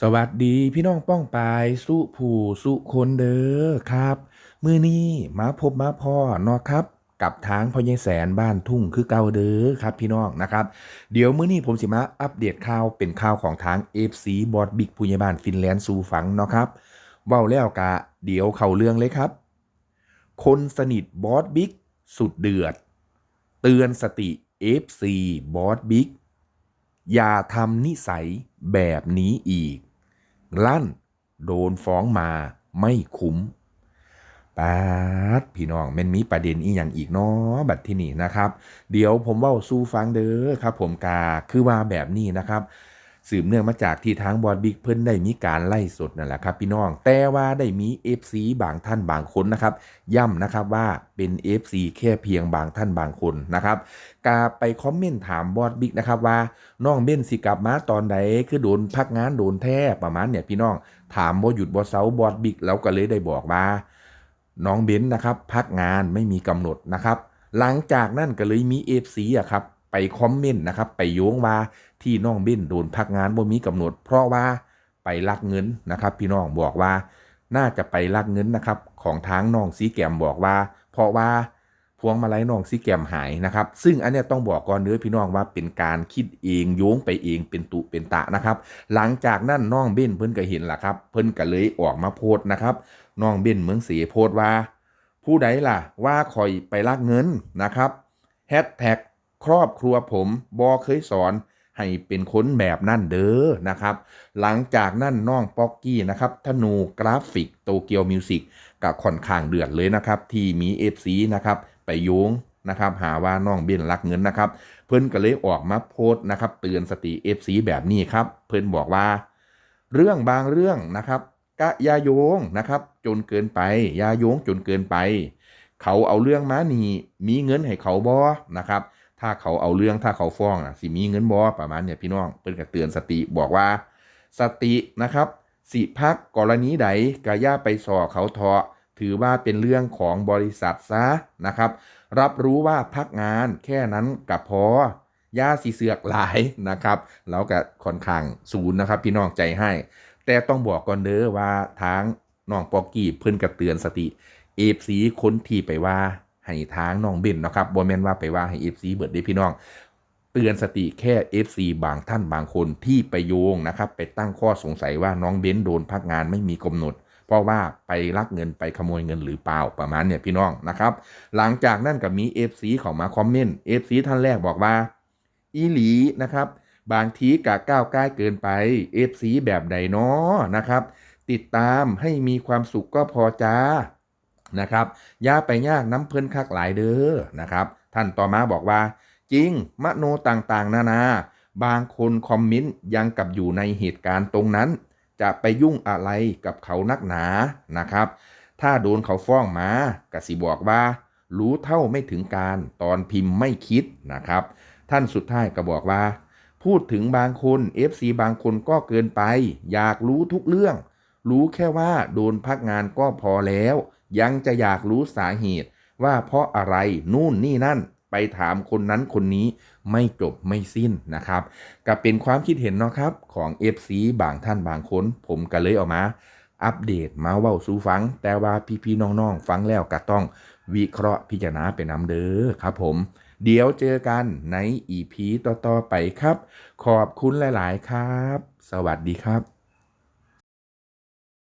สวัสดีพี่น้องป้องปายสุผู้สุคนเด้อครับ มือนี้มาพบมาพ่อเนาะครับ กับทางพ่อใหญ่แสนบ้านทุ่งคือเก่าเด้อครับพี่น้องนะครับ เดี๋ยวมื้อนี้ผมสิมาอัปเดตข่าวเป็นข่าวของทาง FC บอดบิ๊กผู้ใหญ่บ้านฟินแลนด์สู่ฝังเนาะครับเว้าแล้วกะเดี๋ยวเข้าเรื่องเลยครับ คนสนิทบอสบิ๊กสุดเดือด เตือนสติ FC บอสบิ๊กอย่าทำนิสัยแบบนี้อีก ลั่น โดนฟ้องมาไม่คุ้มปาดพี่น้องมันมีประเด็นอีอย่างอีกเนาะบัดที่นี่นะครับ เดี๋ยวผมเว่าสู้ฟังเด้อครับ ผมกาคือว่าแบบนี้นะครับ สืบเนื่องมาจากที่ทางบอดบิ๊กเพิ่นได้มีการไล่สดนั่นแหละครับพี่น้อง แต่ว่าได้มี FC บางท่านบางคนนะครับย่ำนะครับว่าเป็น FC แค่เพียงบางท่านบางคนนะครับกาไปคอมเมนต์ถามบอดบิ๊กนะครับว่าน้องเบ้นสิกลับมาตอนใดคือโดนพักงานโดนแท้ประมาณเนี่ยพี่น้องถามบ่หยุดบ่เซาบอดบิ๊กแล้วก็เลยได้บอกว่าน้องเบนนะครับพักงานไม่มีกำหนดนะครับหลังจากนั้นก็เลยมีเอฟซีอะครับ ไปคอมเมนต์นะครับไปโยงว่าที่น้องเบนโดนพักงานบ่มีกำหนด เพราะว่าไปลักเงินนะครับ พี่น้องบอกว่าน่าจะไปลักเงินนะครับ ของทางน้องซีแกมบอกว่า เพราะว่าพวงมาลัยน้องซีแกมหายนะครับ ซึ่งอันนี้ต้องบอกก่อนเนื้อพี่น้องว่าเป็นการคิดเองโยงไปเองเป็นตุเป็นตะนะครับ หลังจากนั้นน้องเบนเพิ่นก็เห็นล่ะครับ เพิ่นก็เลยออกมาโพสต์นะครับน้องเบนเมืองศรียโพสต์ว่า ผู้ใดล่ะว่าคอยไปลักเงินนะครับแฮชแท็ก ครอบครัวผมบอเคยสอนให้เป็นคนแบบนั่นเด้อนะครับ หลังจากนั่นน้องป๊อกกี้นะครับธนูกราฟิกโตเกียวมิวสิกกับค่อนข้างเดือดเลยนะครับ ที่มี FC นะครับไปโยงนะครับหาว่าน้องเบนลักเงินนะครับ เพิ่นก็เลยออกมาโพสต์นะครับเตือนสติ FC แบบนี้ครับ เพิ่นบอกว่า เรื่องบางเรื่องนะครับกะยาโยงนะครับ จนเกินไปยาโยงจนเกินไป เขาเอาเรื่องมานีมีเงินให้เขาบอนะครับ ถ้าเขาเอาเรื่องถ้าเขาฟ้องอะสิมีเงินบอประมาณเนี่ยพี่น้องเพิ่นก็เตือนสติบอกว่า สตินะครับ สิพักกรณีใดกะย่าไปสอเขาเถาะถือว่าเป็นเรื่องของบริษัทซะนะครับ รับรู้ว่าพักงานแค่นั้นกับพอย่าสีเสือกหลายนะครับแล้วก็ค่อนข้างศูนย์นะครับ พี่น้องใจให้ แต่ต้องบอกก่อนเด้อว่าทางน้องปอกกี้เพิ่นกระเตือนสติเอฟซีคนที่ไปว่า ให้ทางน้องเบนนะครับบ่แม่นว่าไปว่าให้เอฟซีเบิดเด้พี่น้อง เตือนสติแค่ FC บางท่านบางคนที่ไปโยงนะครับไปตั้งข้อสงสัยว่าน้องเบ้นโดนพักงานไม่มีกำหนดเพราะว่าไปลักเงินไปขโมยเงินหรือเปล่าประมาณเนี่ยพี่น้องนะครับ หลังจากนั้นก็มี FC เข้ามาคอมเมนต์ FC ท่านแรกบอกว่า อีหลีนะครับ บางทีกะก้าวใกล้เกินไป FC แบบใดเนาะนะครับ ติดตามให้มีความสุขก็พอจ้า นะครับย่าไปยากน้ำเพิ่นคักหลายเด้อนะครับ ท่านต่อมาบอกว่า จริงมโนต่างๆ นานา บางคนคอมเมนต์ยังกับอยู่ในเหตุการณ์ตรงนั้น จะไปยุ่งอะไรกับเขานักหนานะครับ ถ้าโดนเขาฟ้องมากสิบอกว่า รู้เท่าไม่ถึงการตอนพิมพ์ไม่คิดนะครับ ท่านสุดท้ายก็บอกว่า พูดถึงบางคน FC บางคนก็เกินไป อยากรู้ทุกเรื่อง รู้แค่ว่าโดนพักงานก็พอแล้ว ยังจะอยากรู้สาเหตุว่าเพราะอะไรนู่นนี่นั่นไปถามคนนั้นคนนี้ไม่จบไม่สิ้นนะครับก็เป็นความคิดเห็นเนาะครับของ FC บางท่านบางคน ผมก็เลยเออกมา อัปเดตมาเว้าสู่ฟัง แต่ว่าพี่ๆน้องๆ ฟังแล้วก็ต้องวิเคราะห์พิจารณาไปนำเด้อครับผมเดี๋ยวเจอกันใน EP ต่อ ๆ ไปครับ ขอบคุณหลาย ๆ ครับ สวัสดีครับ